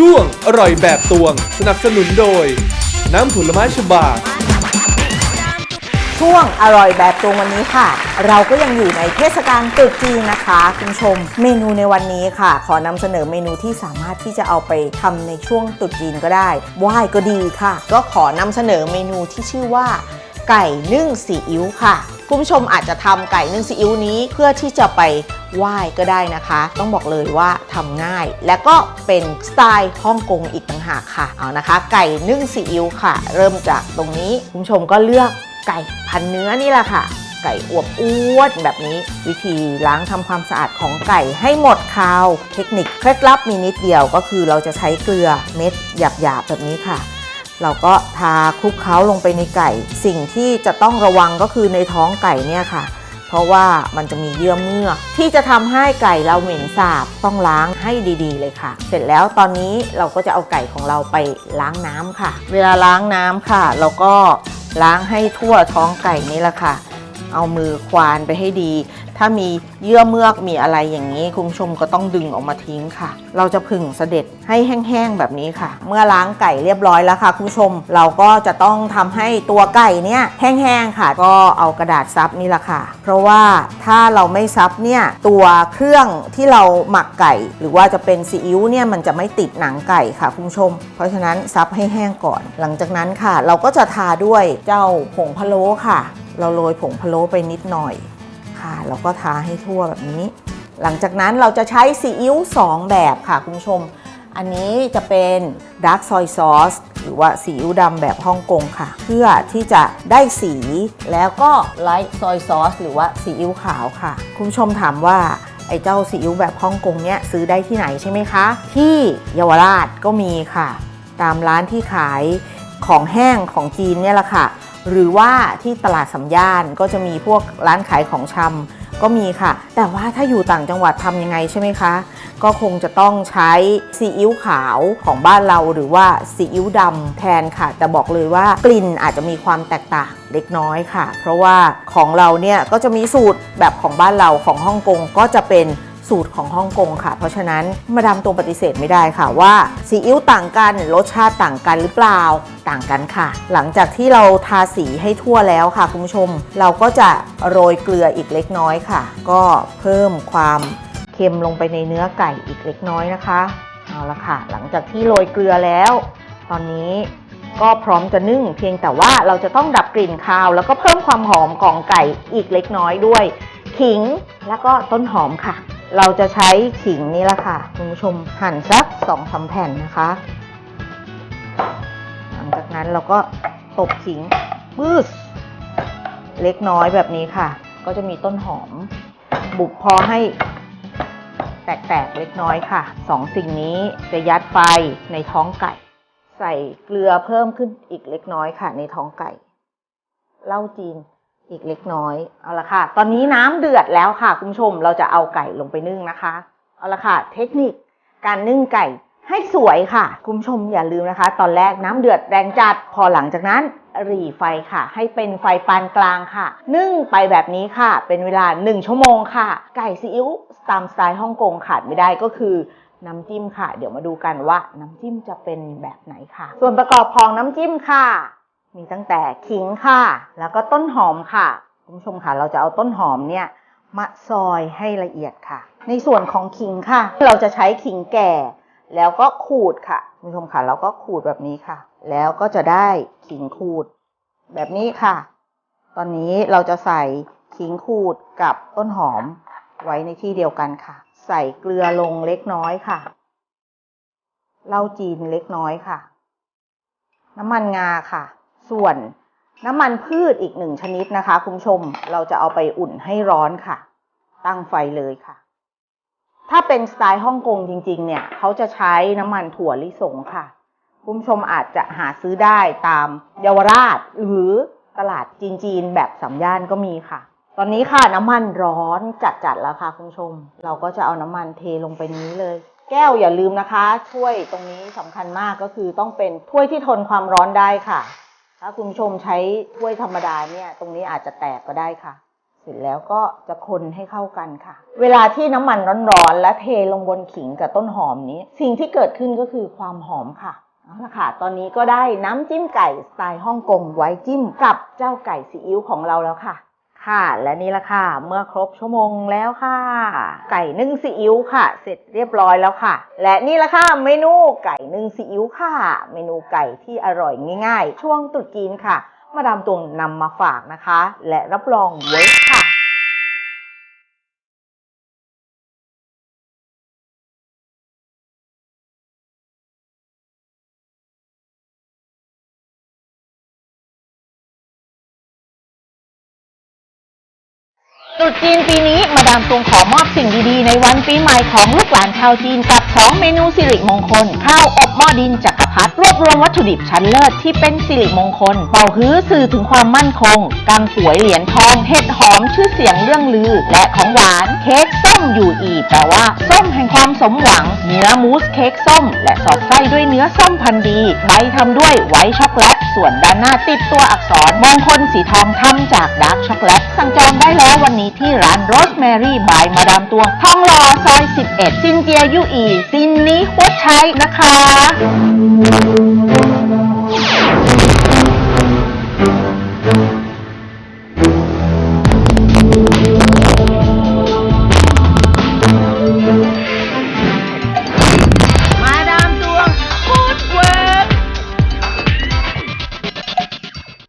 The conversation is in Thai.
ช่วงอร่อยแบบตวง สนับสนุนโดย น้ำผลไม้ฉบาช่วงอร่อยแบบตรงวันนี้ค่ะ เราก็ยังอยู่ในเทศกาลตรุษจีนนะคะคุณผู้ชม เมนูในวันนี้ค่ะ ขอนำเสนอเมนูที่สามารถที่จะเอาไปทำในช่วงตรุษจีนก็ได้ไหว้ก็ดีค่ะ ก็ขอนำเสนอเมนูที่ชื่อว่า ไก่นึ่งซีอิ๊วค่ะ คุณผู้ชมอาจจะทำไก่นึ่งซีอิ๊วนี้เพื่อที่จะไป ไหว้ก็ได้นะคะ ต้องบอกเลยว่าทำง่าย และก็เป็นสไตล์ฮ่องกงอีกต่างหากค่ะเอานะคะ ไก่นึ่งซีอิ๊วค่ะ เริ่มจากตรงนี้คุณผู้ชมก็เลือกไก่พันเนื้อนี่แหละค่ะไก่อวบอ้วนแบบนี้ วิธีล้างทำความสะอาดของไก่ให้หมดคาว เทคนิคเคล็ดลับมีนิดเดียวก็คือเราจะใช้เกลือเม็ดหยาบๆแบบนี้ค่ะ เราก็ทาคลุกเคล้าลงไปในไก่ สิ่งที่จะต้องระวังก็คือในท้องไก่เนี่ยค่ะ เพราะว่ามันจะมีเยื่อเมือกที่จะทำให้ไก่เราเหม็นสาบต้องล้างให้ดีๆ เลยค่ะ เสร็จแล้วตอนนี้เราก็จะเอาไก่ของเราไปล้างน้ำค่ะ เวลาล้างน้ำค่ะ เราก็ล้างให้ทั่วท้องไก่นี่แหละค่ะ เอามือควานไปให้ดี ถ้ามีเยื่อเมือกมีอะไรอย่างนี้ คุณผู้ชมก็ต้องดึงออกมาทิ้งค่ะ เราจะผึ่งเสด็จให้แห้งๆแบบนี้ค่ะ เมื่อล้างไก่เรียบร้อยแล้วค่ะคุณผู้ชม เราก็จะต้องทำให้ตัวไก่เนี่ยแห้งๆค่ะ ก็เอากระดาษซับนี่แหละค่ะ เพราะว่าถ้าเราไม่ซับเนี่ยตัวเครื่องที่เราหมักไก่ หรือว่าจะเป็นซีอิ๊วเนี่ยมันจะไม่ติดหนังไก่ค่ะคุณผู้ชม เพราะฉะนั้นซับให้แห้งก่อน หลังจากนั้นค่ะ เราก็จะทาด้วยเจ้าผงพะโล้ค่ะ เราโรยผงพะโล้ไปนิดหน่อย ค่ะแล้วก็ทาให้ทั่วแบบนี้ หลังจากนั้นเราจะใช้ซีอิ๊ว2 แบบค่ะคุณผู้ชม อันนี้จะเป็นดาร์กซอยซอสหรือว่าซีอิ๊วดำแบบฮ่องกงค่ะ เพื่อที่จะได้สีแล้วก็ไลท์ซอยซอสหรือว่าซีอิ๊วขาวค่ะ คุณผู้ชมถามว่าไอ้เจ้าซีอิ๊วแบบฮ่องกงเนี้ยซื้อได้ที่ไหนใช่ไหมคะ ที่เยาวราชก็มีค่ะ ตามร้านที่ขายของแห้งของจีนเนี่ยแหละค่ะ หรือว่าที่ตลาดสำย่านก็จะมีพวกร้านขายของชำก็มีค่ะ แต่ว่าถ้าอยู่ต่างจังหวัดทำยังไงใช่ไหมคะ ก็คงจะต้องใช้ซีอิ๊วขาวของบ้านเราหรือว่าซีอิ๊วดำแทนค่ะ แต่บอกเลยว่ากลิ่นอาจจะมีความแตกต่างเล็กน้อยค่ะ เพราะว่าของเราเนี่ยก็จะมีสูตรแบบของบ้านเราของฮ่องกงก็จะเป็น สูตรของฮ่องกงค่ะ เพราะฉะนั้นมาดามตรงปฏิเสธไม่ได้ค่ะว่าซีอิ๊วต่างกันรสชาติต่างกันหรือเปล่าต่างกันค่ะ หลังจากที่เราทาสีให้ทั่วแล้วค่ะคุณผู้ชม เราก็จะโรยเกลืออีกเล็กน้อยค่ะ ก็เพิ่มความเค็มลงไปในเนื้อไก่อีกเล็กน้อยนะคะเอาละค่ะ หลังจากที่โรยเกลือแล้ว ตอนนี้ก็พร้อมจะนึ่ง เพียงแต่ว่าเราจะต้องดับกลิ่นคาว แล้วก็เพิ่มความหอมของไก่อีกเล็กน้อยด้วย ขิงแล้วก็ต้นหอมค่ะ เราจะใช้ขิงนี่แหละค่ะคุณผู้ชมหั่นสักสองสาแผ่นนะคะ หลังจากนั้นเราก็ตบขิงปื้สเล็กน้อยแบบนี้ค่ะ ก็จะมีต้นหอม บุบพอให้แตกๆเล็กน้อยค่ะสองสิ่งนี้จะยัดไปในท้องไก่ ใส่เกลือเพิ่มขึ้นอีกเล็กน้อยค่ะ ในท้องไก่เหล้าจีน อีกเล็กน้อย เอาละค่ะ ตอนนี้น้ำเดือดแล้วค่ะ คุณผู้ชม เราจะเอาไก่ลงไปนึ่งนะคะ เอาละค่ะ เทคนิคการนึ่งไก่ให้สวยค่ะ คุณผู้ชมอย่าลืมนะคะ ตอนแรกน้ำเดือดแรงจัด พอหลังจากนั้นหรี่ไฟค่ะ ให้เป็นไฟปานกลางค่ะ นึ่งไปแบบนี้ค่ะ เป็นเวลา 1 ชั่วโมงค่ะ ไก่ซีอิ๊วตามสไตล์ฮ่องกงขาดไม่ได้ก็คือน้ำจิ้มค่ะ เดี๋ยวมาดูกันว่าน้ำจิ้มจะเป็นแบบไหนค่ะ ส่วนประกอบของน้ำจิ้มค่ะ มีตั้งแต่ขิงค่ะ แล้วก็ต้นหอมค่ะ คุณผู้ชมค่ะ เราจะเอาต้นหอมเนี่ยมาซอยให้ละเอียดค่ะ ในส่วนของขิงค่ะ เราจะใช้ขิงแก่ แล้วก็ขูดค่ะ คุณผู้ชมค่ะเราก็ขูดแบบนี้ค่ะ แล้วก็จะได้ขิงขูด แบบนี้ค่ะ ตอนนี้เราจะใส่ขิงขูดกับต้นหอมไว้ในที่เดียวกันค่ะ ใส่เกลือลงเล็กน้อยค่ะเหล้าจีนเล็กน้อยค่ะ น้ำมันงาค่ะ ส่วนน้ำมันพืชอีกหนึ่งชนิดนะคะคุณผู้ชมเราจะเอาไปอุ่นให้ร้อนค่ะ ตั้งไฟเลยค่ะ ถ้าเป็นสไตล์ฮ่องกงจริง ๆ เนี่ยเขาจะใช้น้ำมันถั่วลิสงค่ะ คุณผู้ชมอาจจะหาซื้อได้ตามเยาวราชหรือตลาดจีนๆแบบสามย่านก็มีค่ะ ตอนนี้ค่ะน้ำมันร้อนจัดๆแล้วค่ะคุณผู้ชม เราก็จะเอาน้ำมันเทลงไปนี้เลยแก้วอย่าลืมนะคะถ้วยตรงนี้สำคัญมากก็คือต้องเป็นถ้วยที่ทนความร้อนได้ค่ะ ถ้าคุณชมใช้ถ้วยธรรมดาเนี่ย ตรงนี้อาจจะแตกก็ได้ค่ะ เสร็จแล้วก็จะคนให้เข้ากันค่ะ เวลาที่น้ำมันร้อนๆและเทลงบนขิงกับต้นหอมนี้ สิ่งที่เกิดขึ้นก็คือความหอมค่ะเอาละค่ะ ตอนนี้ก็ได้น้ำจิ้มไก่สไตล์ฮ่องกงไว้จิ้มกับเจ้าไก่ซีอิ๊วของเราแล้วค่ะ ค่ะ และนี่ละค่ะ เมื่อครบชั่วโมงแล้วค่ะ ไก่นึ่งซีอิ๊วค่ะ เสร็จเรียบร้อยแล้วค่ะ และนี่ละค่ะ เมนูไก่นึ่งซีอิ๊วค่ะ เมนูไก่ที่อร่อยง่าย ๆ ช่วงตรุษจีนค่ะ มาดามตวงนำมาฝากนะคะ และรับรองเวิร์กค่ะ ตรุษจีนปีนี้มาดามตวงขอมอบสิ่งดีๆ ในวันปีใหม่ของลูกหลานชาวจีนกับ 2 เมนูสิริมงคล ข้าวอบหม้อดินจักรพรรดิรวบรวมวัตถุดิบชั้นเลิศที่เป็นสิริมงคลเป่าฮื้อสื่อถึงความมั่นคงกังป่วยเหรียญทอง เห็ดหอมชื่อเสียงเรื่องลือ และของหวานเค้กส้มอยู่อีแปลว่า ส้มแห่งความสมหวัง เนื้อมูสเค้กส้ม และสอดไส้ด้วยเนื้อส้มพันธุ์ดีใบทำด้วยไวท์ช็อกโกแลตส่วนด้านหน้าติดตัวอักษรมงคลสีทองทำจากดาร์กช็อกโกแลตสั่งจองได้แล้ววันนี้ที่ร้านโรสแมรี่บายมาดามตวงทองหล่อซอย 11 ซินเจียยุอี ซินนี้หัวช้นะคะ